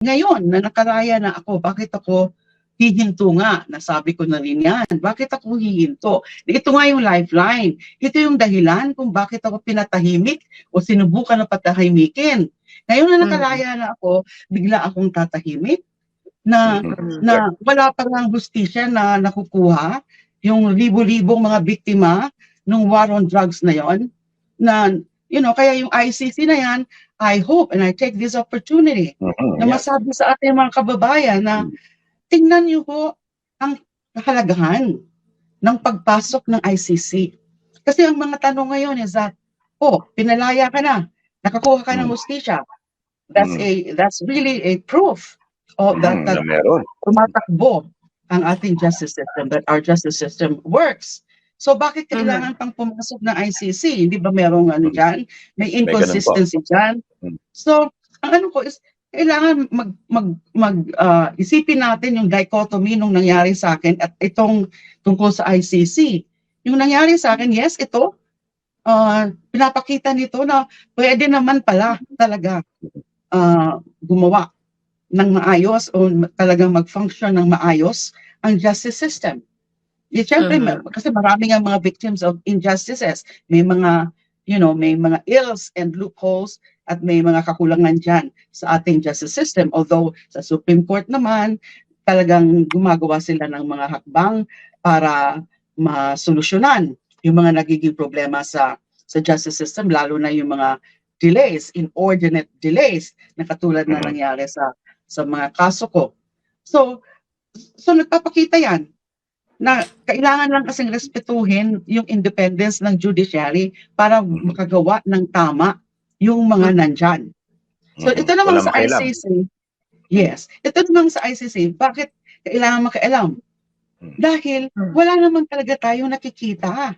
Ngayon, na nakaraya na ako, bakit ako hihinto nga? Nasabi ko na rin yan. Bakit ako hihinto? Ito nga yung lifeline. Ito yung dahilan kung bakit ako pinatahimik o sinubukan na patahimikin. Ngayon na nakaraya na ako, bigla akong tatahimik na Mhm. na wala pa lang hustisya na nakukuha yung libo-libong mga biktima ng war on drugs na yon na you know kaya yung ICC na yan I hope and I take this opportunity Mhm. na Yeah. masabi sa ating mga kababayan na tingnan niyo po ang kahalagahan ng pagpasok ng ICC. Kasi ang mga tanong ngayon is that, oh, pinalaya ka na, nakakuha ka ng Mm. hustisya. That's Mm. a that's really a proof of that, Mhm, that tumatakbo ang ating justice system, that our justice system works. So bakit kailangan pang pumasok ng ICC? Hindi ba merong ano Mm. dyan? May inconsistency dyan? Mm. So, ang ano ko is, kailangan mag, mag, mag ah, isipin natin yung dichotomy nung nangyari sa akin at itong tungkol sa ICC. Yung nangyari sa akin, yes, ito, ah, pinapakita nito na pwede naman pala talaga ah, gumawa ng maayos o talagang mag-function ng maayos ang justice system. Di, syempre, Mhm. ma- kasi marami nga mga victims of injustices. May mga, you know, may mga ills and loopholes at may mga kakulangan dyan sa ating justice system. Although sa Supreme Court naman, talagang gumagawa sila ng mga hakbang para masolusyonan yung mga nagiging problema sa sa justice system, lalo na yung mga delays, inordinate delays na katulad na Mhm. nangyari sa sa mga kaso ko. So, so nagpapakita yan na kailangan lang kasing respetuhin yung independence ng judiciary para makagawa ng tama yung mga nandyan. So Mhm. ito naman Walang sa makialam. ICC, yes, ito naman sa ICC, bakit kailangan makialam? Mhm. Dahil wala naman talaga tayong nakikita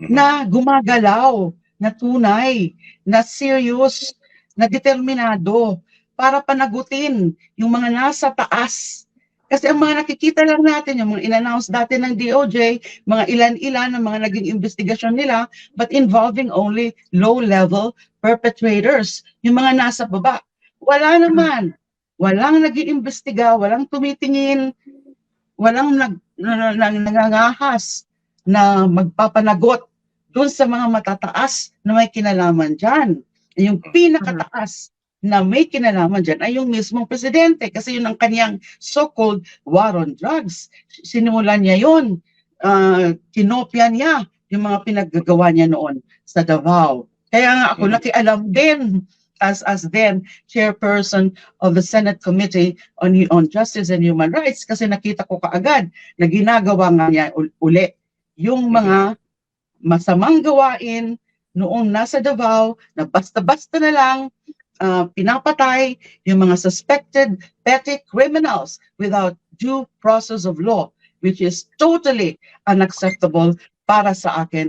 na gumagalaw, na tunay, na serious, na determinado para panagutin yung mga nasa taas. Kasi ang mga nakikita lang natin, yung mga in-announce dati ng DOJ, mga ilan-ilan ng mga naging investigasyon nila, but involving only low-level perpetrators, yung mga nasa baba. Wala naman. Walang nag iimbestiga walang tumitingin, walang nag, na, na, nangangahas na magpapanagot doon sa mga matataas na may kinalaman dyan. Yung pinakataas na may kinalaman dyan ay yung mismong presidente kasi yun ang kanyang so-called war on drugs. Sinimulan niya yun. Uh, kinopya niya yung mga pinaggagawa niya noon sa Davao. Kaya nga ako Mhm. nakialam din as as then chairperson of the Senate Committee on on Justice and Human Rights kasi nakita ko kaagad na ginagawa nga niya ul- uli yung mga masamang gawain noong nasa Davao na basta-basta na lang ah, pinapatay yung mga suspected petty criminals without due process of law which is totally unacceptable para sa akin